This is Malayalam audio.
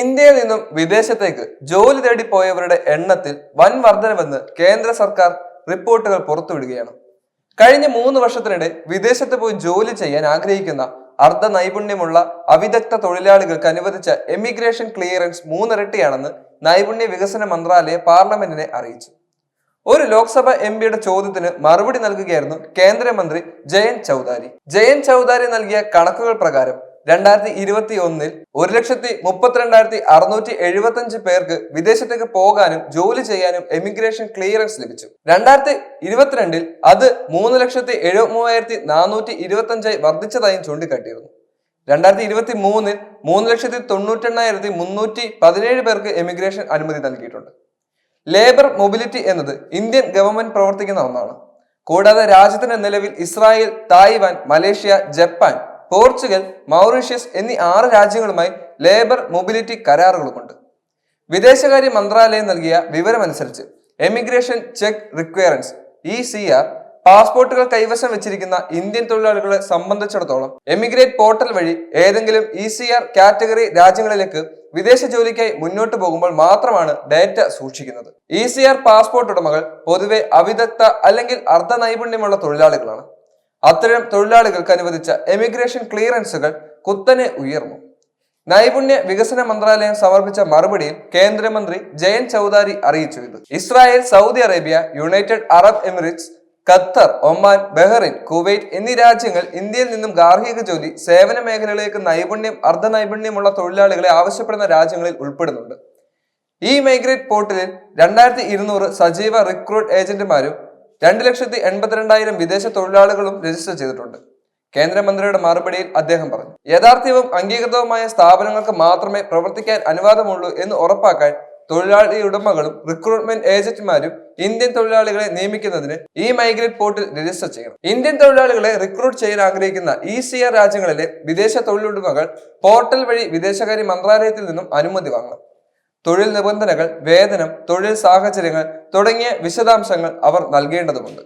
ഇന്ത്യയിൽ നിന്നും വിദേശത്തേക്ക് ജോലി തേടി പോയവരുടെ എണ്ണത്തിൽ വൻ വർധനവെന്ന് കേന്ദ്ര സർക്കാർ റിപ്പോർട്ടുകൾ പുറത്തുവിടുകയാണ്. കഴിഞ്ഞ മൂന്ന് വർഷത്തിനിടെ വിദേശത്ത് പോയി ജോലി ചെയ്യാൻ ആഗ്രഹിക്കുന്ന അർദ്ധ നൈപുണ്യമുള്ള അവിദഗ്ധ തൊഴിലാളികൾക്ക് അനുവദിച്ച എമിഗ്രേഷൻ ക്ലിയറൻസ് മൂന്നിരട്ടിയാണെന്ന് നൈപുണ്യ വികസന മന്ത്രാലയം പാർലമെന്റിനെ അറിയിച്ചു. ഒരു ലോക്സഭ എം പിയുടെ ചോദ്യത്തിന് മറുപടി നൽകുകയായിരുന്നു കേന്ദ്രമന്ത്രി ജയന്ത് ചൗധാരി ജയന്ത് ചൗധാരി നൽകിയ കണക്കുകൾ പ്രകാരം രണ്ടായിരത്തി ഇരുപത്തി ഒന്നിൽ ഒരു ലക്ഷത്തി മുപ്പത്തിരണ്ടായിരത്തി അറുന്നൂറ്റി എഴുപത്തി അഞ്ച് പേർക്ക് വിദേശത്തേക്ക് പോകാനും ജോലി ചെയ്യാനും എമിഗ്രേഷൻ ക്ലിയറൻസ് ലഭിച്ചു. രണ്ടായിരത്തി ഇരുപത്തിരണ്ടിൽ അത് മൂന്ന് ലക്ഷത്തി എഴുപത്തി നാനൂറ്റി ഇരുപത്തി അഞ്ചായി വർദ്ധിച്ചതായും ചൂണ്ടിക്കാട്ടിയിരുന്നു. രണ്ടായിരത്തി ഇരുപത്തി മൂന്നിൽ മൂന്ന് ലക്ഷത്തി തൊണ്ണൂറ്റെണ്ണായിരത്തി മുന്നൂറ്റി പതിനേഴ് പേർക്ക് എമിഗ്രേഷൻ അനുമതി നൽകിയിട്ടുണ്ട്. ലേബർ മൊബിലിറ്റി എന്നത് ഇന്ത്യൻ ഗവൺമെന്റ് പ്രവർത്തിക്കുന്ന ഒന്നാണ്. കൂടാതെ രാജ്യത്തിന്റെ നിലവിൽ Israel Taiwan Malaysia Japan Portugal Mauritius എന്നീ ആറ് രാജ്യങ്ങളുമായി ലേബർ മൊബിലിറ്റി കരാറുകളുമുണ്ട്. വിദേശകാര്യ മന്ത്രാലയം നൽകിയ വിവരമനുസരിച്ച് emigration check requirements E C R പാസ്പോർട്ടുകൾ കൈവശം വെച്ചിരിക്കുന്ന ഇന്ത്യൻ തൊഴിലാളികളെ സംബന്ധിച്ചിടത്തോളം എമിഗ്രേറ്റ് പോർട്ടൽ വഴി ഏതെങ്കിലും ഇ സി ആർ കാറ്റഗറി രാജ്യങ്ങളിലേക്ക് വിദേശ ജോലിക്കായി മുന്നോട്ട് പോകുമ്പോൾ മാത്രമാണ് ഡാറ്റ സൂക്ഷിക്കുന്നത്. ഇ സി ആർ പാസ്പോർട്ട് ഉടമകൾ പൊതുവെ അവിദഗ്ധ അല്ലെങ്കിൽ അർദ്ധ നൈപുണ്യമുള്ള തൊഴിലാളികളാണ്. അത്തരം തൊഴിലാളികൾക്ക് അനുവദിച്ച എമിഗ്രേഷൻ ക്ലിയറൻസുകൾ കുത്തനെ ഉയർന്നു. നൈപുണ്യ വികസന മന്ത്രാലയം സമർപ്പിച്ച മറുപടിയിൽ കേന്ദ്രമന്ത്രി ജയൻ ചൌധാരി അറിയിച്ചു ഇത്. Israel Saudi Arabia United Arab Emirates Qatar Oman Bahrain Kuwait എന്നീ രാജ്യങ്ങൾ ഇന്ത്യയിൽ നിന്നും ഗാർഹിക ജോലി സേവന മേഖലകളിലേക്ക് നൈപുണ്യം അർദ്ധ നൈപുണ്യമുള്ള തൊഴിലാളികളെ ആവശ്യപ്പെടുന്ന രാജ്യങ്ങളിൽ ഉൾപ്പെടുന്നുണ്ട്. ഈ മൈഗ്രേറ്റ് പോർട്ടലിൽ രണ്ടായിരത്തി ഇരുന്നൂറ് സജീവ റിക്രൂട്ട് ഏജന്റുമാരും രണ്ട് ലക്ഷത്തി എൺപത്തിരണ്ടായിരം വിദേശ തൊഴിലാളികളും രജിസ്റ്റർ ചെയ്തിട്ടുണ്ട്. കേന്ദ്രമന്ത്രിയുടെ മറുപടിയിൽ അദ്ദേഹം പറഞ്ഞു യഥാർത്ഥവും അംഗീകൃതവുമായ സ്ഥാപനങ്ങൾക്ക് മാത്രമേ പ്രവർത്തിക്കാൻ അനുവാദമുള്ളൂ എന്ന് ഉറപ്പാക്കാൻ തൊഴിലാളി ഉടമകളും റിക്രൂട്ട്മെന്റ് ഏജന്റുമാരും ഇന്ത്യൻ തൊഴിലാളികളെ നിയമിക്കുന്നതിന് ഈ മൈഗ്രേറ്റ് പോർട്ടിൽ രജിസ്റ്റർ ചെയ്യണം. ഇന്ത്യൻ തൊഴിലാളികളെ റിക്രൂട്ട് ചെയ്യാൻ ആഗ്രഹിക്കുന്ന ഇ സി ആർ രാജ്യങ്ങളിലെ വിദേശ തൊഴിലുടമകൾ പോർട്ടൽ വഴി വിദേശകാര്യ മന്ത്രാലയത്തിൽ നിന്നും അനുമതി വാങ്ങണം. തൊഴിൽ നിബന്ധനകൾ വേതനം തൊഴിൽ സാഹചര്യങ്ങൾ തുടങ്ങിയ വിശദാംശങ്ങൾ അവർ നൽകേണ്ടതുണ്ട്.